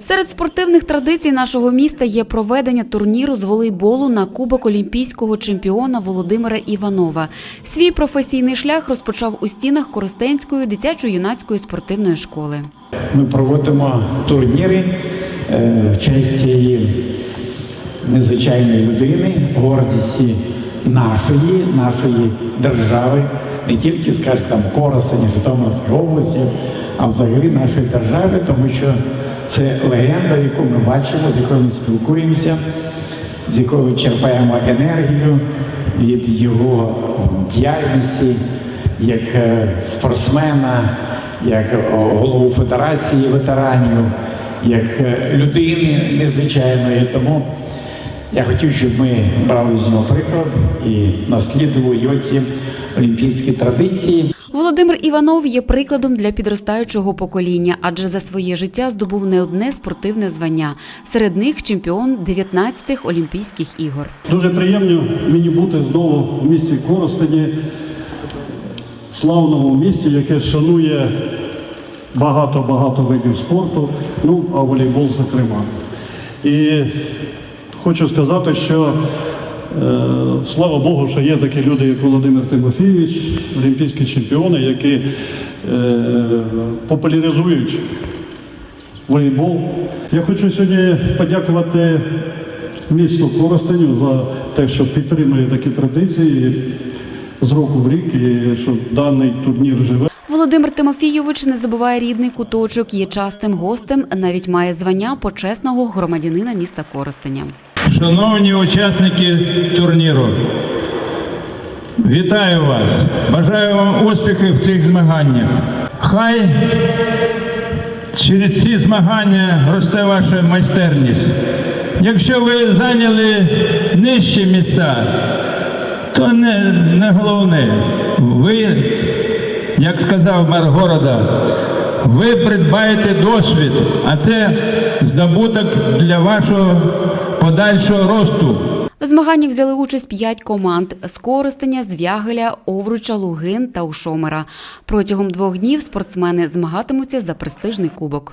Серед спортивних традицій нашого міста є проведення турніру з волейболу на Кубок олімпійського чемпіона Володимира Іванова. Свій професійний шлях розпочав у стінах Коростенської дитячо-юнацької спортивної школи. Ми проводимо турніри е, в честь цієї незвичайної людини, гордісті нашої, нашої держави, не тільки скажімо, там Коростені, Житомирської області, а взагалі нашої держави, тому що це легенда, яку ми бачимо, з якою ми спілкуємося, з якою черпаємо енергію від його діяльності як е, спортсмена, як е, голову Федерації ветеранів, як е, людини незвичайної. Тому я хотів, щоб ми брали з нього приклад і наслідували його ці олімпійські традиції. Володимир Іванов є прикладом для підростаючого покоління, адже за своє життя здобув не одне спортивне звання. Серед них чемпіон 19-х Олімпійських ігор. Дуже приємно мені бути знову в місті Коростені, славному місті, яке шанує багато-багато видів спорту, ну а волейбол зокрема. І хочу сказати, що е, слава Богу, що є такі люди, як Володимир Тимофійович, олімпійські чемпіони, які е, популяризують волейбол. Я хочу сьогодні подякувати місту Коростеню за те, що підтримує такі традиції з року в рік, і що даний турнір живе. Володимир Тимофійович не забуває рідний куточок, є частим гостем, навіть має звання почесного громадянина міста Коростеня. Шановні учасники турніру, вітаю вас! Бажаю вам успіхів в цих змаганнях. Хай через ці змагання росте ваша майстерність. Якщо ви зайняли нижчі місця, то не, не головне. Ви, як сказав мер города, ви придбаєте досвід, а це здобуток для вашого подальшого росту. В змаганнях взяли участь п'ять команд з Коростеня, Звягеля, Овруча, Лугин та Ушомера. Протягом двох днів спортсмени змагатимуться за престижний кубок.